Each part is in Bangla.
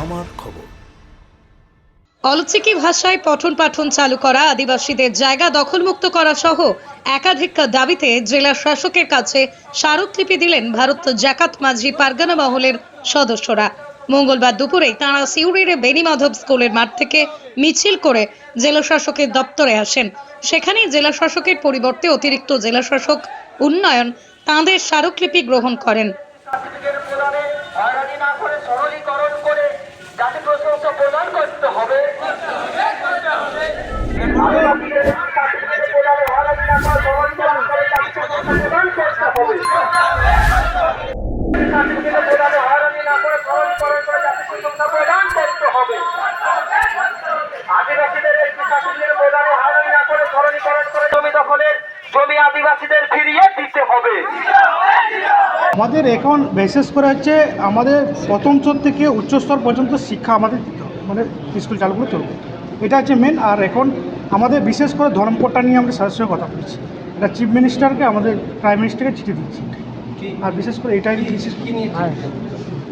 আমার খবর। অলচিকি ভাষায় পঠন পাঠন চালু করা আদিবাসীদের জায়গা দখলমুক্ত করা সহ একাধিক দাবিতে জেলা শাসকের কাছে স্মারকলিপি দিলেন ভারত জাকাত মাঝি পারগানা মহলের সদস্যরা। মঙ্গলবার দুপুরে তাঁরা সিউড়ির বেনিমাধব স্কুলের মাঠ থেকে মিছিল করে জেলা শাসকের দপ্তরে আসেন। সেখানেই জেলা শাসকের পরিবর্তে অতিরিক্ত জেলা শাসক উন্নয়ন তাঁদের স্মারকলিপি গ্রহণ করেন সার্টিফিকেট প্রদানে হয়রানি না করে সরলীকরণ করে জাতি প্রশংসা প্রদান করতে হবে আদিবাসীদের সার্টিফিকেট প্রদানে হয়রানি না করে সরলীকরণ করে জাতি প্রশংসা প্রদান করতে হবে সার্টিফিকেট প্রদানে হয়রানি না করে সরলীকরণ করে জাতি প্রশংসা প্রদান করতে হবে আদিবাসীদের একটি সার্টিফিকেট প্রদানে হয়রানি না করে সরলীকরণ করে জমি দখলের জমি আদিবাসীদের ফিরিয়ে দিতে হবে। আমাদের এখন বিশেষ করে হচ্ছে আমাদের প্রথম স্তর থেকে উচ্চস্তর পর্যন্ত শিক্ষা আমাদের দিতে হবে মানে স্কুল চালু করে চলবে। এটা হচ্ছে মেন আর এখন আমাদের বিশেষ করে ধর্মপট্টা নিয়ে আমরা স্যারের কথা বলছি। এটা চিফ মিনিস্টারকে আমাদের প্রাইম মিনিস্টারকে চিঠি দিচ্ছি। আর বিশেষ করে এটাই বিশেষ হ্যাঁ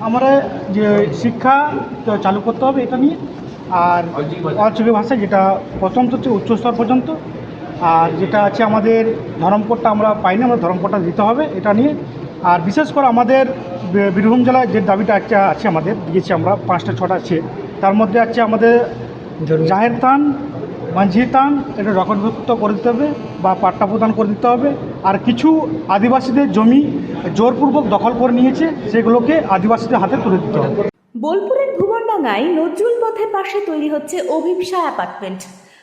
আমরা যে শিক্ষা চালু করতে হবে এটা নিয়ে আর অচুকি ভাষা। যেটা প্রথম থেকে উচ্চস্তর পর্যন্ত আর যেটা আছে আমাদের ধরমপট্টা আমরা পাইনি আমরা ধরমপট্টা দিতে হবে এটা নিয়ে। আর বিশেষ করে আমাদের বীরভূম জেলায় যে দাবিটা একটা আছে আমাদের দিয়েছি আমরা পাঁচটা ছটা আছে। তার মধ্যে আছে আমাদের জাহের থান মাঝি থান এটা রকটভুক্ত করে দিতে হবে বা পাট্টা প্রদান করে দিতে হবে। আর কিছু আদিবাসীদের জমি জোরপূর্বক দখল করে নিয়েছে সেগুলোকে আদিবাসীদের হাতে তুলে দিতে হবে। বোলপুরের ভুবনডাঙ্গায় নজরুল পথের পাশে তৈরি হচ্ছে অভিপসা অ্যাপার্টমেন্ট